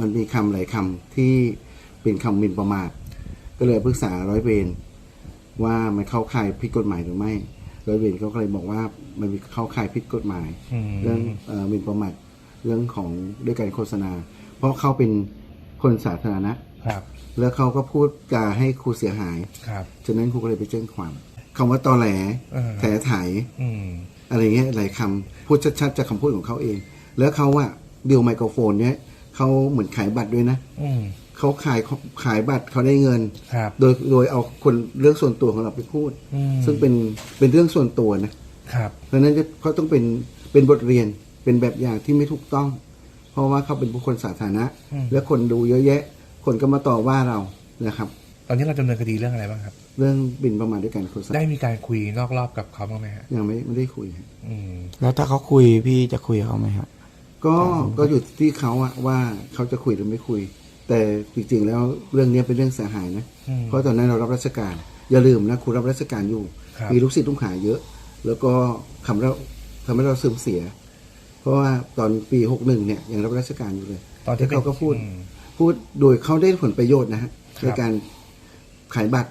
มันมีคำหลายคำที่เป็นคำหมินประมาท ก็เลยปรึกษาร้อยเวรว่ามันเข้าข่ายผิดกฎหมายหรือไม่ ร้อยเวรเขาก็เลยบอกว่ามันมีเข้าข่ายผิดกฎหมาย อืม เรื่องเอ่อหมินประมาทเรื่องของด้วยการโฆษณา เพราะเขาเป็นคนสาธารณะ ครับแล้วเขาก็พูดจาให้ครูเสียหาย ครับ ฉะนั้นครูก็เลยไปแจ้งความคำว่าตอแหลเออ แถไถ อืม อะไรเงี้ยหลายคำพูดชัดๆจากคำพูดของเขาเอง แล้วเขาว่าดิวไมโครโฟนเนี้ย เขาเหมือนขายบัตรด้วยนะอืมเขาขายขายบัตรเขาได้เงินครับโดยโดยเอาคนเรื่องส่วนตัวของเราไปพูดอืมซึ่งเป็นเป็นเรื่องส่วนตัวนะครับ เพราะฉะนั้นเขาต้องเป็นเป็นบทเรียนเป็นแบบอย่างที่ไม่ถูกต้อง เพราะว่าเขาเป็นบุคคลสาธารณะอืมและคนดูเยอะแยะ คนก็มาต่อว่าเรานะครับ ตอนนี้เราดำเนินคดีเรื่องอะไรบ้างครับ เรื่องบินประมาทด้วยการโฆษณาได้มีการคุยนอกรอบกับเขาบ้างไหมฮะยังไม่ไม่ได้คุยฮะอืมแล้วถ้าเขาคุยพี่จะคุยกับเขาไหมครับ ก็ก็อยู่ที่เขาอะว่าเขาจะคุยหรือไม่คุย แต่จริงๆแล้วเรื่องนี้เป็นเรื่องเสียหายนะ อืม เพราะตอนนั้นเรารับราชการ อย่าลืมนะครูรับราชการอยู่ ครับ มีลูกศิษย์ลูกหาเยอะ แล้วก็ทำเราทำให้เราเสื่อมเสีย เพราะว่าตอนปีหกหนึ่งเนี่ยยังรับราชการอยู่เลยตอนที่แล้วเขาก็พูด อืม พูดโดยเขาได้ผลประโยชน์นะฮะครับ ในการขายบัตร